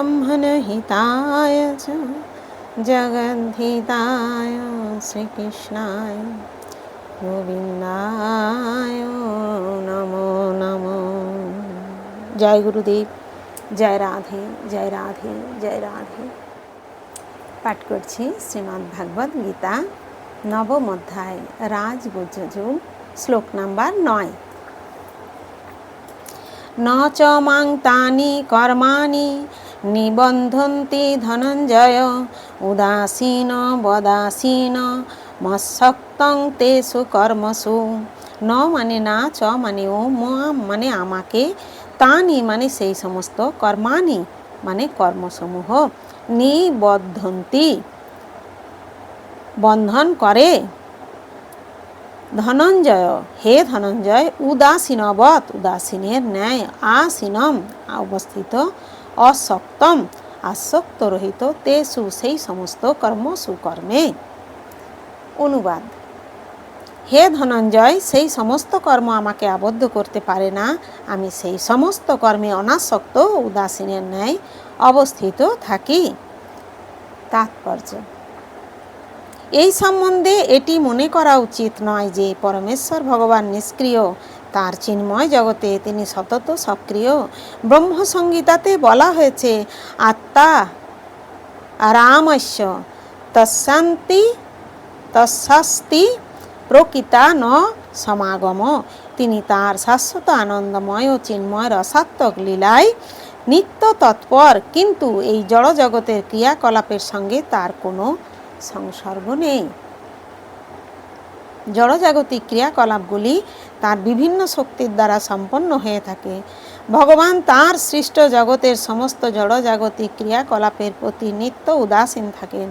गोब्रह्मणहिताय च जगद्धिताय श्रीकृष्णाय গোবিন্দায় নমো নমো জয় গুরুদেব জয় রাধে জয় রাধে জয় রাধে পাঠ করছি শ্রীমদ্ ভাগবত গীতা নবম অধ্যায় রাজবুজ্জুল শ্লোক নাম্বার নয় ন চ মাং তানি কর্মাণি নিবন্ধন্তি ধনঞ্জয়, উদাসীন, বদাসীন মশক্তং তেষু কর্মসু। ন মানে না, চ মানে ও, ম মানে আমাকে তানি মানে সেই সমস্ত কর্মানি মানে কর্মসমূহ। নিবদ্ধন্তি বন্ধন করে। ধনঞ্জয়, হে ধনঞ্জয়, উদাসীনবৎ, উদাসীনের ন্যায়, আসীনম, অবস্থিত অসক্তম। আসক্ত রহিত তে সু সেই সমস্ত কর্ম সুকর্মে। অনুবাদ। হে ধনঞ্জয়, সেই সমস্ত কর্ম আমাকে আবদ্ধ করতে পারে না। আমি সেই সমস্ত কর্মে অনাসক্ত উদাসীনের ন্যায় অবস্থিত থাকি। তাৎপর্য। এই সম্বন্ধে এটি মনে করা উচিত নয় যে, পরমেশ্বর ভগবান নিষ্ক্রিয়। তার চিন্ময় জগতে তিনি সতত সক্রিয়। ব্রহ্মসংগীতাতে বলা হয়েছে, আত্মা রামস্য তৎশান্তি তৎশাস্তি প্রকৃতা ন সমাগম। তিনি তার শাশ্বত আনন্দময় ও চিন্ময় রসাত্মক লীলায় নিত্য তৎপর, কিন্তু এই জড়জগতের ক্রিয়াকলাপের সঙ্গে তার কোনো সংসর্গ নেই। জড়জাগতিক ক্রিয়াকলাপগুলি তার বিভিন্ন শক্তির দ্বারা সম্পন্ন হয়ে থাকে। ভগবান তার সৃষ্ট জগতের সমস্ত জড়জাগতিক ক্রিয়াকলাপের প্রতি নিত্য উদাসীন থাকেন।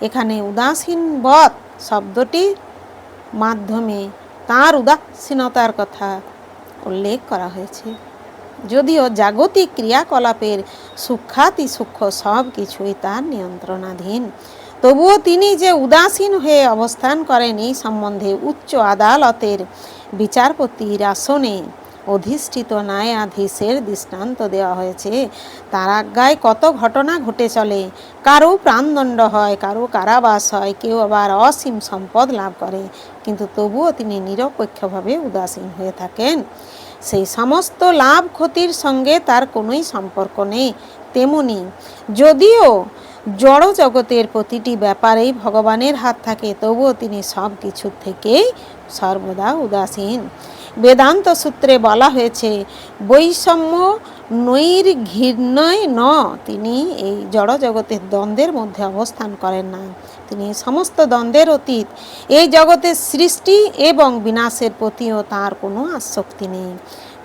এখানে উদাসীন বধ শব্দটির মাধ্যমে তার উদাসীনতার কথা উল্লেখ করা হয়েছে। যদিও জাগতিক ক্রিয়াকলাপের সূক্ষাতি সূক্ষ্ম সব কিছুই তার নিয়ন্ত্রণাধীন। তবুও তিনি যে উদাসীন হয়ে অবস্থান করেন এই সম্বন্ধে উচ্চ আদালতের বিচারপতির আসনে অধিষ্ঠিত ন্যায়াধীশের দৃষ্টান্ত দেওয়া হয়েছে। তার আজ্ঞায় কত ঘটনা ঘটে চলে, কারও প্রাণদণ্ড হয়, কারও কারাবাস হয়, কেউ আবার অসীম সম্পদ লাভ করে, কিন্তু তবুও তিনি নিরপেক্ষভাবে উদাসীন হয়ে থাকেন। সেই সমস্ত লাভ ক্ষতির সঙ্গে তার কোনোই সম্পর্ক নেই, তেমনি যদিও জড় জগতের প্রতিটি ব্যাপারেই ভগবানের হাত থাকে, তবুও তিনি সব কিছুর থেকেই সর্বদা উদাসীন। বেদান্ত সূত্রে বলা হয়েছে, বৈষম্য নৈর্ঘৃণ্যয় ন, তিনি এই জড় জগতের দ্বন্দ্বের মধ্যে অবস্থান করেন না। তিনি সমস্ত দ্বন্দ্বের অতীত, এই জগতের সৃষ্টি এবং বিনাশের প্রতিও তার কোনো আসক্তি নেই।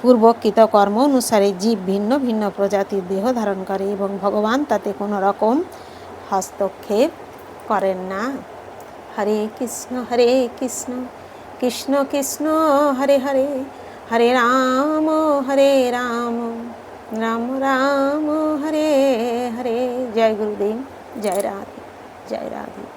পূর্বকৃত কর্ম অনুসারে জীব ভিন্ন ভিন্ন প্রজাতির দেহ ধারণ করে এবং ভগবান তাতে কোনো রকম হস্তক্ষেপ করেন না। হরে কৃষ্ণ হরে কৃষ্ণ কৃষ্ণ কৃষ্ণ, হরে হরে হরে রাম হরে রাম রাম রাম, হরে হরে। জয় গুরুদেব, জয় রাধে জয় রাধে।